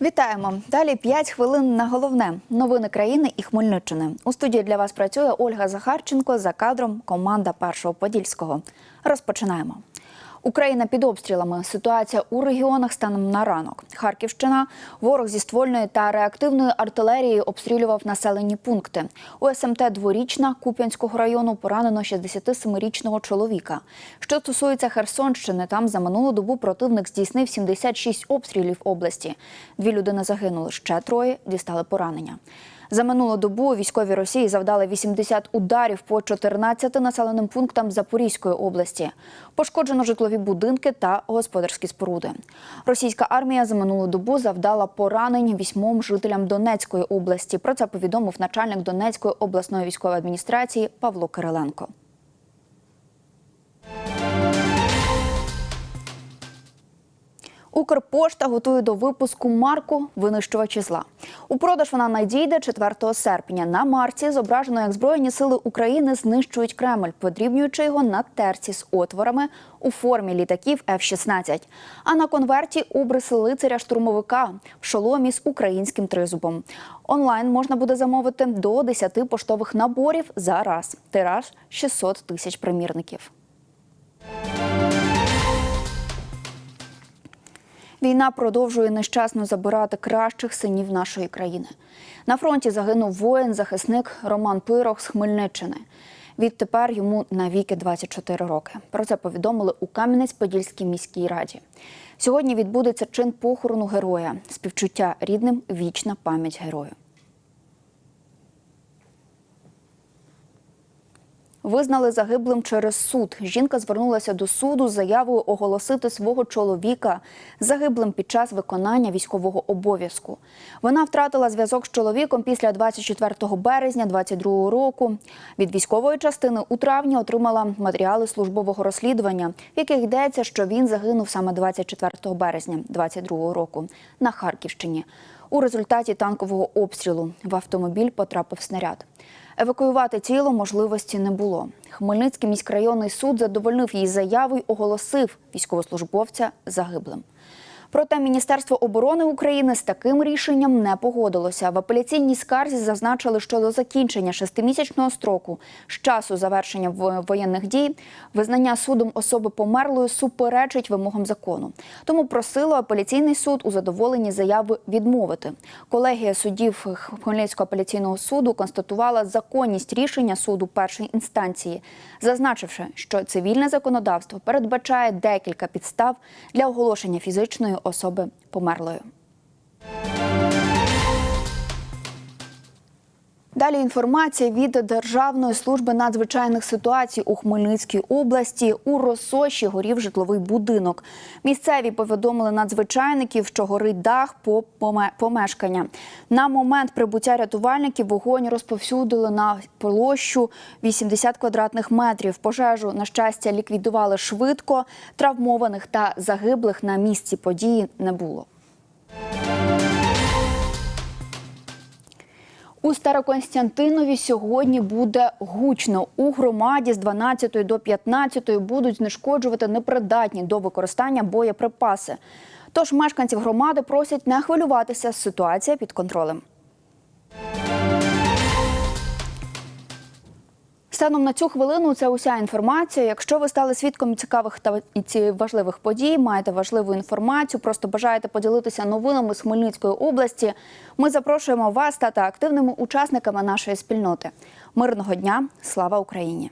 Вітаємо! Далі 5 хвилин на головне новини країни і Хмельниччини. У студії для вас працює Ольга Захарченко за кадром команда першого подільського. Розпочинаємо. Україна під обстрілами. Ситуація у регіонах станом на ранок. Харківщина. Ворог зі ствольної та реактивної артилерії обстрілював населені пункти. У СМТ Дворічна Куп'янського району поранено 67-річного чоловіка. Що стосується Херсонщини, там за минулу добу противник здійснив 76 обстрілів області. Дві людини загинули, ще троє дістали поранення. За минулу добу військові Росії завдали 80 ударів по 14 населеним пунктам Запорізької області. Пошкоджено житлові будинки та господарські споруди. Російська армія за минулу добу завдала поранень вісьмом жителям Донецької області. Про це повідомив начальник Донецької обласної військової адміністрації Павло Кириленко. Укрпошта готує до випуску марку винищувачі зла. У продаж вона надійде 4 серпня. На марці зображено, як Збройні сили України знищують Кремль, подрібнюючи його на терці з отворами у формі літаків F-16. А на конверті обриси лицаря штурмовика в шоломі з українським тризубом. Онлайн можна буде замовити до 10 поштових наборів за раз. Тираж 600 тисяч примірників. Війна продовжує нещасно забирати кращих синів нашої країни. На фронті загинув воїн-захисник Роман Пирог з Хмельниччини. Відтепер йому навіки 24 роки. Про це повідомили у Кам'янець-Подільській міській раді. Сьогодні відбудеться чин похорону героя, співчуття рідним, вічна пам'ять герою. Визнали загиблим через суд. Жінка звернулася до суду з заявою оголосити свого чоловіка загиблим під час виконання військового обов'язку. Вона втратила зв'язок з чоловіком після 24 березня 22 року. Від військової частини у травні отримала матеріали службового розслідування, в яких йдеться, що він загинув саме 24 березня 22 року на Харківщині. У результаті танкового обстрілу в автомобіль потрапив снаряд. Евакуювати тіло можливості не було. Хмельницький міськрайонний суд задовольнив її заяву й оголосив військовослужбовця загиблим. Проте Міністерство оборони України з таким рішенням не погодилося. В апеляційній скарзі зазначили, що до закінчення шестимісячного строку з часу завершення воєнних дій визнання судом особи померлою суперечить вимогам закону. Тому просило апеляційний суд у задоволенні заяви відмовити. Колегія суддів Хмельницького апеляційного суду констатувала законність рішення суду першої інстанції, зазначивши, що цивільне законодавство передбачає декілька підстав для оголошення фізичної особи померлою. Далі інформація від Державної служби надзвичайних ситуацій у Хмельницькій області. У Росоші горів житловий будинок. Місцеві повідомили надзвичайників, що горить дах по поме- помешкання. На момент прибуття рятувальників вогонь розповсюдили на площу 80 квадратних метрів. Пожежу, на щастя, ліквідували швидко. Травмованих та загиблих на місці події не було. У Староконстянтинові сьогодні буде гучно. У громаді з 12 до 15 будуть знешкоджувати непридатні до використання боєприпаси. Тож мешканців громади просять не хвилюватися. Ситуація під контролем. Станом на цю хвилину це уся інформація. Якщо ви стали свідком цікавих та важливих подій, маєте важливу інформацію, просто бажаєте поділитися новинами з Хмельницької області. Ми запрошуємо вас стати активними учасниками нашої спільноти. Мирного дня! Слава Україні!